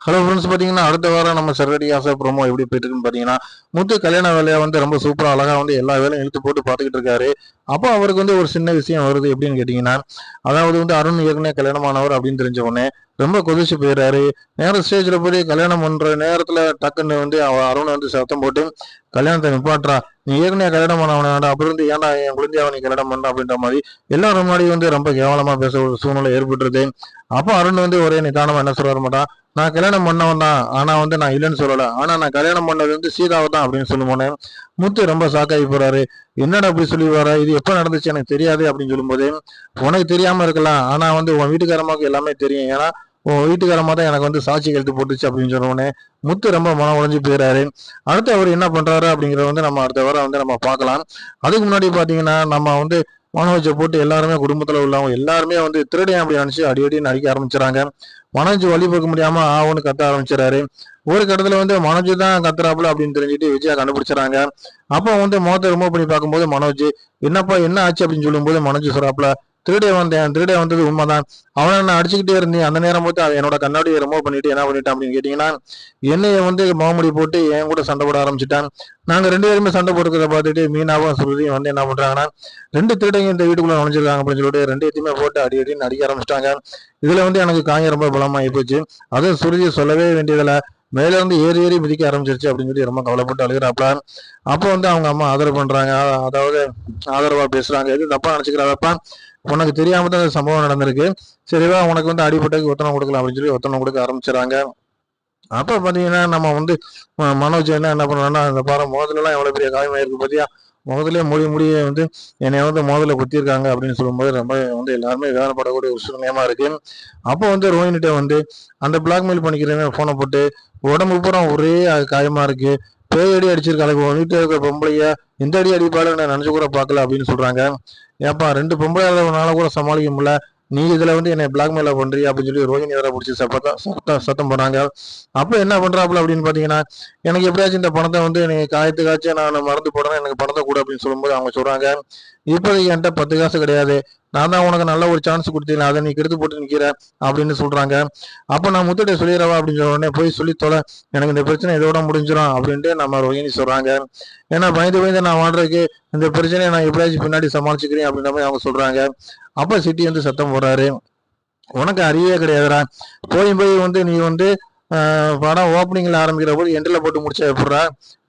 Hello friends பார்த்தீங்கன்னா அடுத்த வாரம் நம்ம சரடி ஆசை ப்ரோமோ எப்படி போயிட்டு இருக்குன்னு பார்த்தீங்கன்னா முத்து கல்யாண வேலையை வந்து ரொம்ப சூப்பராக அழகாக வந்து எல்லா வேலையும் இழுத்து போட்டு பார்த்துக்கிட்டு இருக்காரு. அப்போ அவருக்கு வந்து ஒரு சின்ன விஷயம் வருது எப்படின்னு கேட்டிங்கன்னா அதாவது வந்து அருண் ஏற்கனவே கல்யாணமானவர் அப்படின்னு தெரிஞ்ச உடனே ரொம்ப கொதிச்சு போயிடுறாரு. நேரம் ஸ்டேஜில் போய் கல்யாணம் பண்ற நேரத்தில் டக்குன்னு வந்து அவ அருண் வந்து சத்தம் போட்டு கல்யாணத்தை நிப்பாட்டுறா. நீ ஏற்கனவே கல்யாணம் பண்ணவனாடா வேண்டாம் அப்புறம் வந்து ஏன்டா என் குழந்தையாவை நீ கல்யாணம் பண்ண அப்படின்ற மாதிரி எல்லாரும் முன்னாடி வந்து ரொம்ப கேவலமா பேச ஒரு சூழ்நிலை ஏற்பட்டுருது. அப்போ அருண் வந்து ஒரே நிதானமா என்ன சொல்ல மாட்டான் நான் கல்யாணம் பண்ணவன் தான். ஆனா வந்து நான் இல்லைன்னு சொல்லல. ஆனா நான் கல்யாணம் பண்ணது வந்து சீதாவை தான் அப்படின்னு சொல்லும்போது முத்து ரொம்ப சாக்காகி போறாரு. என்னடா அப்படி சொல்லி வர இது எப்ப நடந்துச்சு? எனக்கு தெரியாது அப்படின்னு சொல்லும்போது உனக்கு தெரியாம இருக்கலாம். ஆனா வந்து உன் வீட்டுக்காரமாவுக்கு எல்லாமே தெரியும். ஏன்னா உன் வீட்டுக்காரமா தான் எனக்கு வந்து சாட்சி கழுத்து போட்டுச்சு அப்படின்னு சொன்னோடனே முத்து ரொம்ப மனம் உடைஞ்சு போயிடறாரு அடுத்து அவர் என்ன பண்றாரு அப்படிங்கறத வந்து நம்ம அடுத்த வாரம் வந்து நம்ம பார்க்கலாம். அதுக்கு முன்னாடி பாத்தீங்கன்னா நம்ம வந்து மனோஜை போட்டு எல்லாருமே குடும்பத்துல உள்ளவங்க எல்லாருமே வந்து திருடையன் அப்படி நினச்சி அடி நடிக்க ஆரம்பிச்சுறாங்க. மனோஜ் வழி பார்க்க முடியாம ஆவுன்னு கத்த ஆரம்பிச்சிடறாரு ஒரு கட்டத்துல வந்து மனோஜ் தான் கத்துறாப்புல அப்படின்னு தெரிஞ்சுட்டு விஜயா கண்டுபிடிச்சிடறாங்க. அப்போ வந்து முகத்தை ரிமூவ் பண்ணி பார்க்கும்போது மனோஜ் என்னப்பா என்ன ஆச்சு? அப்படின்னு சொல்லும்போது மனோஜ் சொல்றாப்புல திருடே வந்தேன் திருடே வந்தது உண்மைதான். அவனை நான் அடிச்சுக்கிட்டே இருந்தேன். அந்த நேரம் போது அவன் என்னோட கண்ணாடியை ரிமூவ் பண்ணிட்டு என்ன பண்ணிட்டான் அப்படின்னு கேட்டீங்கன்னா என்னைய வந்து மாமுடி போட்டு என் கூட சண்டை போட ஆரம்பிச்சிட்டான். நாங்க ரெண்டு பேருமே சண்டை போட்டுக்கிறத பார்த்துட்டு மீனாவும் சுருதியும் வந்து என்ன பண்றாங்கன்னா ரெண்டு திருடங்க இந்த வீட்டுக்குள்ள நுழைஞ்சிருக்காங்க அப்படின்னு சொல்லிட்டு ரெண்டு எத்தையுமே போட்டு அடி அடின்னு அடிக்க ஆரம்பிச்சிட்டாங்க. இதுல வந்து எனக்கு காயம் ரொம்ப பலமாகி போச்சு. அதுவும் சுருதி சொல்லவே வேண்டியதில்லை. மேலே வந்து ஏறி ஏறி மிதிக்க ஆரம்பிச்சிருச்சு அப்படின்னு சொல்லி ரொம்ப கவலைப்பட்டு அழுகிறாப்ல. அப்போ வந்து அவங்க அம்மா ஆதரவு பண்ணுறாங்க அதாவது ஆதரவாக பேசுகிறாங்க எது தப்பா நினைச்சுக்கிறாப்பா உனக்கு தெரியாம தான் இந்த சம்பவம் நடந்திருக்கு. சரிவா உனக்கு வந்து அடிபட்டதுக்கு ஒத்தனை கொடுக்கலாம் அப்படின்னு சொல்லி ஒத்தனை கொடுக்க ஆரம்பிச்சிடறாங்க. அப்போ பார்த்தீங்கன்னா நம்ம வந்து ம- மனோஜ் என்ன என்ன பண்ணுறோன்னா அந்த பாரம் முதல்ல எவ்வளோ பெரிய காயமாக இருக்குது பார்த்தியா முதல்ல முடி முடிய வந்து என்னை வந்து முதல்ல குத்திருக்காங்க அப்படின்னு சொல்லும்போது ரொம்ப வந்து எல்லாருமே வேதனைப்படக்கூடிய ஒரு சூழ்நிலையமா இருக்கு. அப்போ வந்து ரோஹினிட்ட வந்து அந்த பிளாக்மெயில் பண்ணிக்கிறவன் போனை போட்டு உடம்பு பூரா ஒரே காயமா இருக்கு. பேய் அடி அடிச்சிருக்காங்க உன் இருக்கிற பொம்பளைய எந்த அடி அடிப்பாடு நான் நினைச்சு கூட பார்க்கல அப்படின்னு சொல்றாங்க. ஏப்பா ரெண்டு பொம்பளை கூட சமாளிக்க முடியல. நீ இதுல வந்து என்னை பிளாக்மெயில பண்றியா அப்படின்னு சொல்லி ரோஹிணி வேற பிடிச்சி சத்தம் சத்தம் சத்தம் போனாங்க அப்ப என்ன பண்றாப்புல அப்படின்னு பாத்தீங்கன்னா எனக்கு எப்படியாச்சும் இந்த பணத்தை வந்து நீ காயத்துக்காச்சும் நான் மறந்து போடுறேன் எனக்கு பணத்தை கூட அப்படின்னு சொல்லும்போது அவங்க சொல்றாங்க இப்போதைக்கு என்கிட்ட பத்து காசு கிடையாது. நான் தான் உனக்கு நல்ல ஒரு சான்ஸ் கொடுத்தேன். அதை நீ கெடுத்து போட்டு நிக்கிற அப்படின்னு சொல்றாங்க. அப்போ நான் முத்துட்டை சொல்லிடுறவா அப்படின்னு சொன்ன உடனே போய் சொல்லி தொலை. எனக்கு இந்த பிரச்சனை இதோட முடிஞ்சிடும் அப்படின்ட்டு நம்ம ரோஹிணி சொல்றாங்க. ஏன்னா பயந்து பயந்து நான் வாழ்றதுக்கு இந்த பிரச்சனையை நான் எப்படியாச்சும் பின்னாடி சமாளிச்சுக்கிறேன் அப்படின்ற மாதிரி அவங்க சொல்றாங்க. அப்போ சிட்டி வந்து சத்தம் போடுறாரு. உனக்கு அறிவே கிடையாதுடா. போய் போய் வந்து நீ வந்து படம் ஓப்பனிங்கில் ஆரம்பிக்கிற போது எண்டில் போட்டு முடிச்ச எப்படா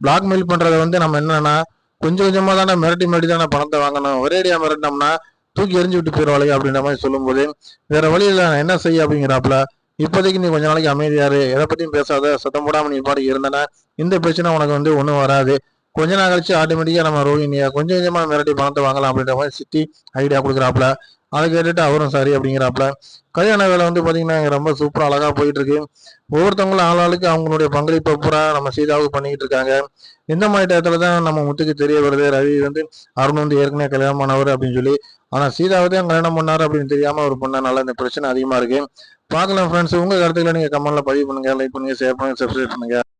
பிளாக்மெயில் பண்ணுறதை வந்து நம்ம என்னன்னா கொஞ்சம் கொஞ்சமாக தானே மிரட்டி மிரட்டி தானே பணத்தை வாங்கணும். ஒரேடியா மிரட்டினோம்னா தூக்கி எரிஞ்சு விட்டு போயிடுவாளே அப்படின்ற மாதிரி சொல்லும்போது வேற வழியில் நான் என்ன செய்ய அப்படிங்கிறாப்புல இப்போதைக்கு நீ கொஞ்ச நாளைக்கு அமைதியாரு எதை பற்றியும் பேசாத. சத்தம் போடாமல் நீ பாட்டுக்கு இருந்தனா இந்த பிரச்சனை உனக்கு வந்து ஒன்றும் வராது. கொஞ்ச நாள் கழிச்சு ஆட்டோமேட்டிக்காக நம்ம ரோஹினியா கொஞ்சம் கொஞ்சமாக மிரட்டி பணத்தை வாங்கலாம் அப்படின்ற மாதிரி சிட்டி ஐடியா கொடுக்குறாப்புல. அதை கேட்டுட்டு அவரும் சரி அப்படிங்கிறாப்புல. கல்யாண வேலை வந்து பாத்தீங்கன்னா ரொம்ப சூப்பரா அழகா போயிட்டு இருக்கு ஒவ்வொருத்தவங்களும் ஆளாளுக்கு அவங்களுடைய பங்களிப்பை பூரா நம்ம சீதாவுக்கு பண்ணிக்கிட்டு இருக்காங்க. இந்த மாதிரி டயத்துல தான் நம்ம முத்துக்கு தெரிய வருது. ரவி வந்து அருண் வந்து ஏற்கனவே கல்யாணம் பண்ணவர் அப்படின்னு சொல்லி. ஆனா சீதாவை தான் கல்யாணம் பண்ணாரு அப்படின்னு தெரியாம ஒரு பொண்ணனால இந்த பிரச்சனை அதிகமா இருக்கு. பார்க்கலாம் ஃப்ரெண்ட்ஸ் உங்க கருத்துக்களை நீங்க கமெண்ட்டில் பதிவு பண்ணுங்க. லைக் பண்ணுங்கள் ஷேர் பண்ணுங்கள் சப்ஸ்கிரைப் பண்ணுங்க.